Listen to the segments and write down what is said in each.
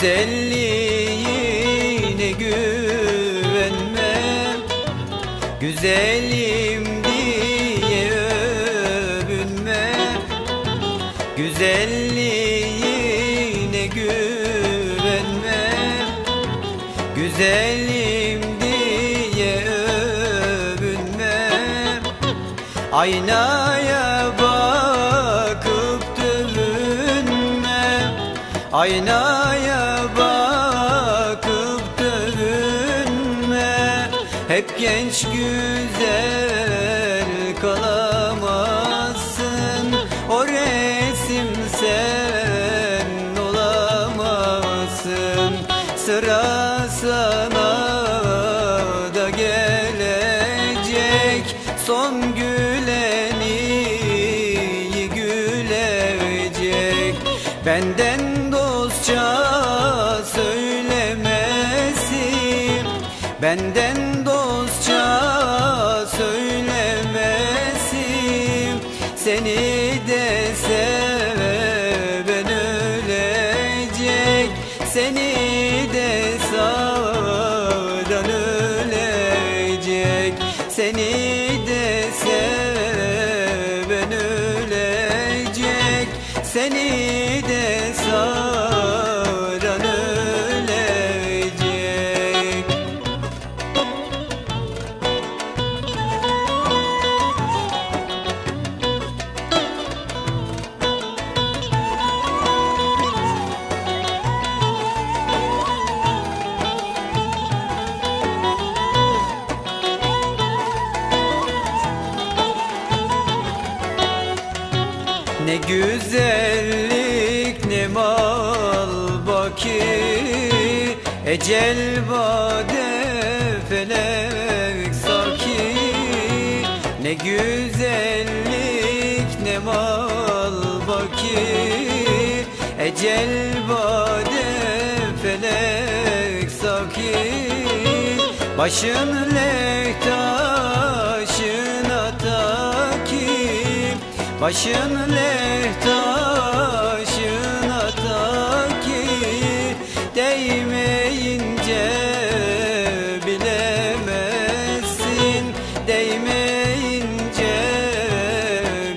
Güzelliğine güvenme Güzelim diye övünme Güzelliğine güvenme Güzelim diye övünme Aynaya bakıp dövünme Aynaya Hep genç güzel kalamazsın. O resim sen olamazsın. Sıra sana da gelecek. Son güleni gülecek. Benden dostça söylemesi Benden dostça söylemesi Seni de seven ölecek. Seni de sağdan ölecek. Seni de seven ölecek. Seni de Ne güzellik ne mal baki. Ecel bade felek saki Ne güzellik ne mal baki. Ecel bade felek saki Başın lehtaşına Başın lehtaşına takip Değmeyince bilemezsin. Değmeyince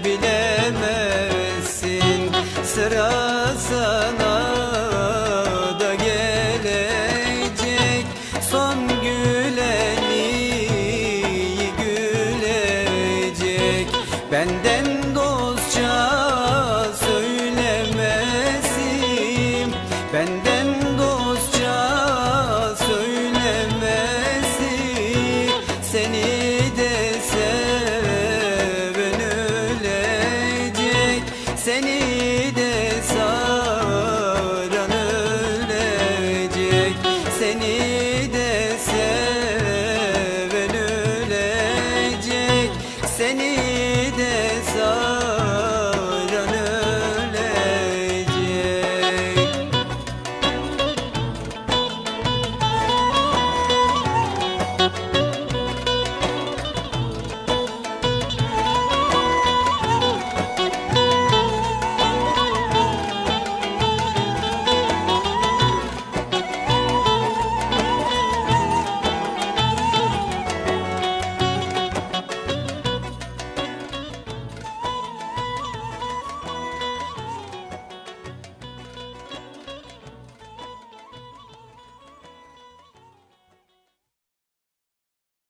bilemezsin. Sıra sana da gelecek. Son güleni gülecek. Benden dostça söylemesi Seni de seven ölecek Seni de